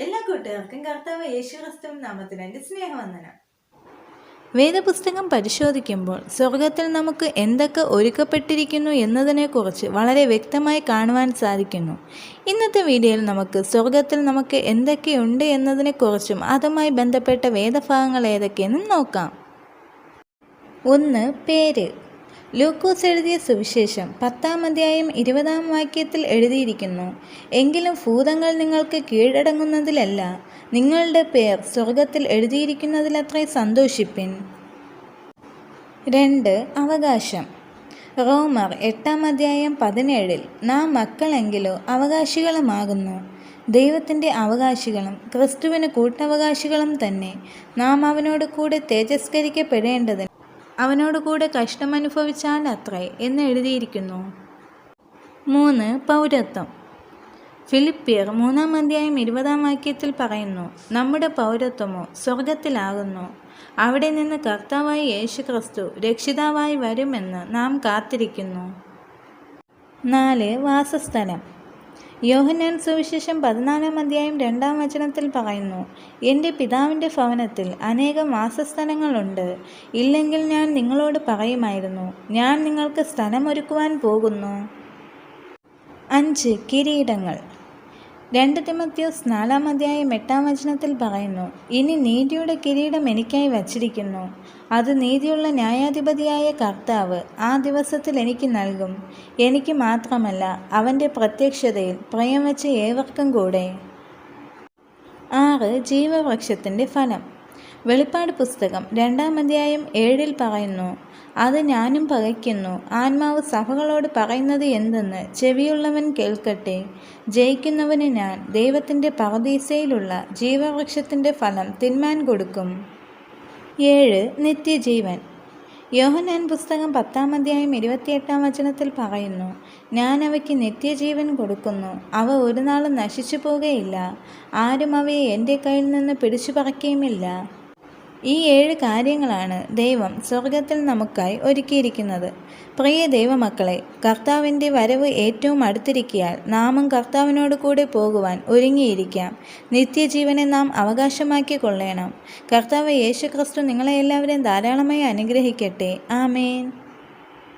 എല്ലാ കൂട്ടുകാർക്കും കർത്താവ് യേശു ക്രിസ്തു നാമത്തിൽ എന്റെ സ്നേഹവന്ദനം. വേദപുസ്തകം പരിശോധിക്കുമ്പോൾ സ്വർഗത്തിൽ നമുക്ക് എന്തൊക്കെ ഒരുക്കപ്പെട്ടിരിക്കുന്നു എന്നതിനെക്കുറിച്ച് വളരെ വ്യക്തമായി കാണുവാൻ സാധിക്കുന്നു. ഇന്നത്തെ വീഡിയോയിൽ നമുക്ക് സ്വർഗത്തിൽ നമുക്ക് എന്തൊക്കെയുണ്ട് എന്നതിനെക്കുറിച്ചും അതുമായി ബന്ധപ്പെട്ട വേദഭാഗങ്ങൾ ഏതൊക്കെയെന്നും നോക്കാം. ഒന്ന് പേര്. ലൂക്കോസ് എഴുതിയ സുവിശേഷം പത്താം അധ്യായം ഇരുപതാം വാക്യത്തിൽ എഴുതിയിരിക്കുന്നു. എങ്കിലും ഭൂതങ്ങൾ നിങ്ങൾക്ക് കീഴടങ്ങുന്നതിലല്ല നിങ്ങളുടെ പേർ സ്വർഗത്തിൽ എഴുതിയിരിക്കുന്നതിലത്രേ സന്തോഷിപ്പിൻ. രണ്ട് അവകാശം. റോമർ എട്ടാം അധ്യായം പതിനേഴിൽ നാം മക്കളെങ്കിലോ അവകാശികളുമാകുന്നു. ദൈവത്തിന്റെ അവകാശികളും ക്രിസ്തുവിന് കൂട്ടവകാശികളും തന്നെ. നാം അവനോട് കൂടെ തേജസ്കരിക്കപ്പെടേണ്ടതിന് അവനോട് കൂടെ കഷ്ടമനുഭവിച്ചാൽ അത്രേ എന്ന് എഴുതിയിരിക്കുന്നു. മൂന്ന് പൗരത്വം. ഫിലിപ്പിയർ മൂന്നാം അധ്യായം ഇരുപതാം വാക്യത്തിൽ പറയുന്നു നമ്മുടെ പൗരത്വമോ സ്വർഗത്തിലാകുന്നു അവിടെ നിന്ന് കർത്താവായി യേശു ക്രിസ്തു രക്ഷിതാവായി വരുമെന്ന് നാം കാത്തിരിക്കുന്നു. നാല് വാസസ്ഥലം. യോഹന്നാൻ സുവിശേഷം പതിനാലാം അധ്യായം രണ്ടാം വചനത്തിൽ പറയുന്നു എന്റെ പിതാവിന്റെ ഭവനത്തിൽ അനേകം വാസസ്ഥലങ്ങളുണ്ട്. ഇല്ലെങ്കിൽ ഞാൻ നിങ്ങളോട് പറയുമായിരുന്നു ഞാൻ നിങ്ങൾക്ക് സ്ഥലമൊരുക്കുവാൻ പോകുന്നു. അഞ്ച് കിരീടങ്ങൾ. രണ്ട് തിമത്യോസ് നാലാം അധ്യായം എട്ടാം വചനത്തിൽ പറയുന്നു ഇനി നീതിയുടെ കിരീടം എനിക്കായി വച്ചിരിക്കുന്നു. അത് നീതിയുള്ള ന്യായാധിപതിയായ കർത്താവ് ആ ദിവസത്തിൽ എനിക്ക് നൽകും. എനിക്ക് മാത്രമല്ല അവന്റെ പ്രത്യക്ഷതയിൽ പ്രയം വെച്ച ഏവർക്കും കൂടെ. ആറ് ജീവവൃക്ഷത്തിന്റെ ഫലം. വെളിപ്പാട് പുസ്തകം രണ്ടാം അധ്യായം ഏഴിൽ പറയുന്നു അത് ഞാനും പകയ്ക്കുന്നു. ആത്മാവ് സഭകളോട് പറയുന്നത് എന്തെന്ന് ചെവിയുള്ളവൻ കേൾക്കട്ടെ. ജയിക്കുന്നവന് ഞാൻ ദൈവത്തിന്റെ പറദീസയിലുള്ള ജീവവൃക്ഷത്തിന്റെ ഫലം തിന്മാൻ കൊടുക്കും. ഏഴ് നിത്യജീവൻ. യോഹനാൻ പുസ്തകം പത്താം അധ്യായം ഇരുപത്തിയെട്ടാം വചനത്തിൽ പറയുന്നു ഞാൻ അവയ്ക്ക് നിത്യജീവൻ കൊടുക്കുന്നു. അവ ഒരു നാളും നശിച്ചു പോകുകയില്ല ആരും അവയെ എന്റെ കയ്യിൽ നിന്ന് പിടിച്ചു പറിക്കുകയുമില്ല ഈ ഏഴ് കാര്യങ്ങളാണ് ദൈവം സ്വർഗത്തിൽ നമുക്കായി ഒരുക്കിയിരിക്കുന്നത്. പ്രിയ ദൈവമക്കളെ കർത്താവിന്റെ വരവ് ഏറ്റവും അടുത്തിരിക്കിയാൽ നാമും കർത്താവിനോട് കൂടെ പോകുവാൻ ഒരുങ്ങിയിരിക്കാം. നിത്യജീവനെ നാം അവകാശമാക്കി കൊള്ളേണം. കർത്താവ് യേശു ക്രിസ്തു നിങ്ങളെ എല്ലാവരെയും ധാരാളമായി അനുഗ്രഹിക്കട്ടെ. ആമേൻ.